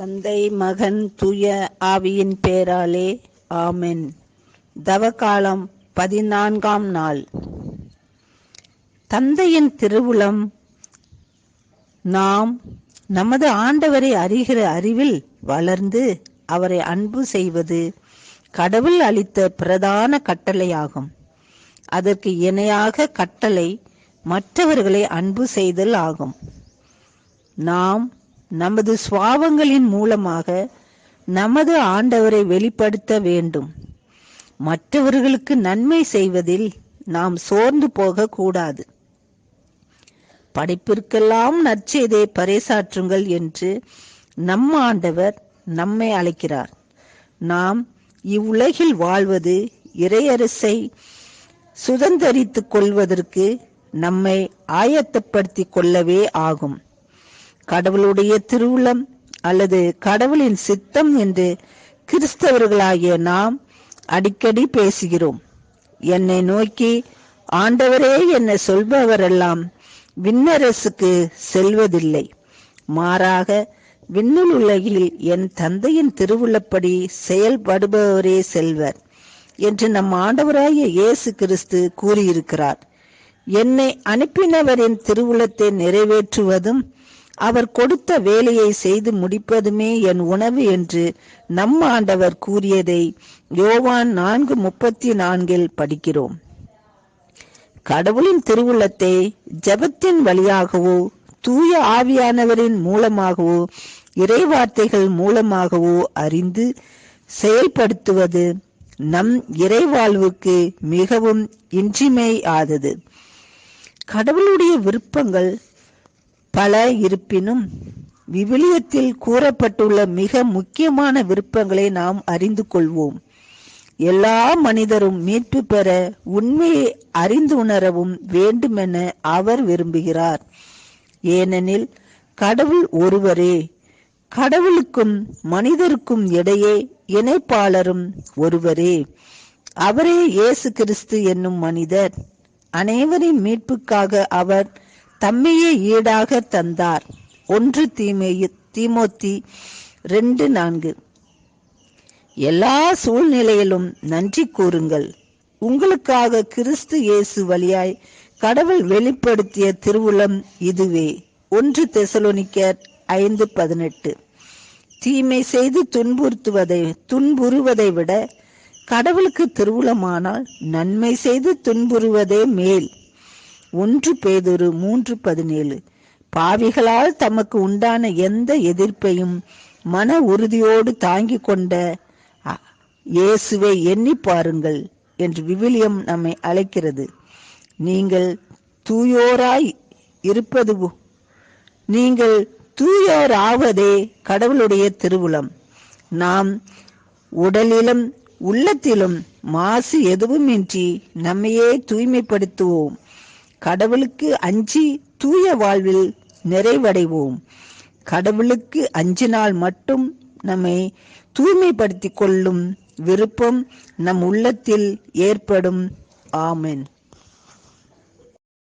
தந்தை மகன் தூய ஆவியின் பேராலே ஆமென். தவகாலம் பதினான்காம் நாள். தந்தையின் திருவுளம் நாம் நமது ஆண்டவரை அறிகிற அறிவில் வளர்ந்து அவரை அன்பு செய்வது கடவுள் அளித்த பிரதான கட்டளையாகும். அதற்கு இணையாக கட்டளை மற்றவர்களை அன்பு செய்தல் ஆகும். நாம் நமது சுவாவங்களின் மூலமாக நமது ஆண்டவரை வெளிப்படுத்த வேண்டும். மற்றவர்களுக்கு நன்மை செய்வதில் நாம் சோர்ந்து போக கூடாது படைப்பிற்கெல்லாம் நற்செய்தை பறைசாற்றுங்கள் என்று நம் ஆண்டவர் நம்மை அழைக்கிறார். நாம் இவ்வுலகில் வாழ்வது இறையரசை சுதந்திரித்துக் கொள்வதற்கு நம்மை ஆயத்தப்படுத்திக் கொள்ளவே ஆகும். கடவுளுடைய திருவுளம் அல்லது கடவுளின் சித்தம் என்று கிறிஸ்தவர்களாகிய நாம் அடிக்கடி பேசுகிறோம். என்னை நோக்கி ஆண்டவரே என்ன சொல்பவரெல்லாம் விண்ணரசுக்கு செல்வதில்லை. மாறாக விண்ணுள் உலகில் என் தந்தையின் திருவுள்ளப்படி செயல்படுபவரே செல்வர் என்று நம் ஆண்டவராய இயேசு கிறிஸ்து கூறியிருக்கிறார். என்னை அனுப்பினவரின் திருவுளத்தை நிறைவேற்றுவதும் அவர் கொடுத்த வேலையை செய்து முடிப்பதுமே என் உணவு என்று நம் ஆண்டவர் கூறியதை யோவான் நான்கு முப்பத்தி நான்கில் படிக்கிறோம். கடவுளின் திருவுள்ளத்தை ஜபத்தின் வழியாகவோ தூய ஆவியானவரின் மூலமாகவோ இறைவார்த்தைகள் மூலமாகவோ அறிந்து செயல்படுத்துவது நம் இறைவாழ்வுக்கு மிகவும் இன்றிமையாதது. கடவுளுடைய விருப்பங்கள் பல இருப்பினும் விவிலியத்தில் கூறப்பட்டுள்ள மிக முக்கியமான விருப்பங்களை நாம் அறிந்து கொள்வோம். எல்லா மனிதரும் மீட்பு பெற உண்மையை அறிந்து உணரவும் வேண்டுமென அவர் விரும்புகிறார். ஏனெனில் கடவுள் ஒருவரே. கடவுளுக்கும் மனிதருக்கும் இடையே இணைப்பாளரும் ஒருவரே. அவரே இயேசு கிறிஸ்து என்னும் மனிதர். அனைவரின் மீட்புக்காக அவர் தம்மையே ஈடாக தந்தார். ஒன்று தீமையு தீமோத்தி ரெண்டு நான்கு. எல்லா சூழ்நிலையிலும் நன்றி கூறுங்கள். உங்களுக்காக கிறிஸ்து இயேசு வழியாய் கடவுள் வெளிப்படுத்திய திருவுளம் இதுவே. ஒன்று தெசலோனிக்கர் ஐந்து பதினெட்டு. தீமை செய்து துன்புறுத்துவதை துன்புறுவதை விட கடவுளுக்கு திருவுளமானால் நன்மை செய்து துன்புறுவதே மேல். ஒன்று பேதொரு மூன்று பதினேழு. பாவிகளால் தமக்கு உண்டான எந்த எதிர்ப்பையும் மன உறுதியோடு தாங்கிக் கொண்ட இயேசுவை எண்ணி பாருங்கள் என்று விவிலியம் நம்மை அழைக்கிறது. நீங்கள் தூயோராய் இருப்பது நீங்கள் தூயோர் ஆவதே கடவுளுடைய திருவுளம். நாம் உடலிலும் உள்ளத்திலும் மாசு எதுவுமின்றி நம்மையே தூய்மைப்படுத்துவோம். கடவுளுக்கு அஞ்சி தூய வாழ்வில் நிறைவடைவோம். கடவுளுக்கு அஞ்சினால் மட்டும் நம்மை தூய்மைப்படுத்திக் கொள்ளும் விருப்பம் நம் உள்ளத்தில் ஏற்படும். ஆமென்.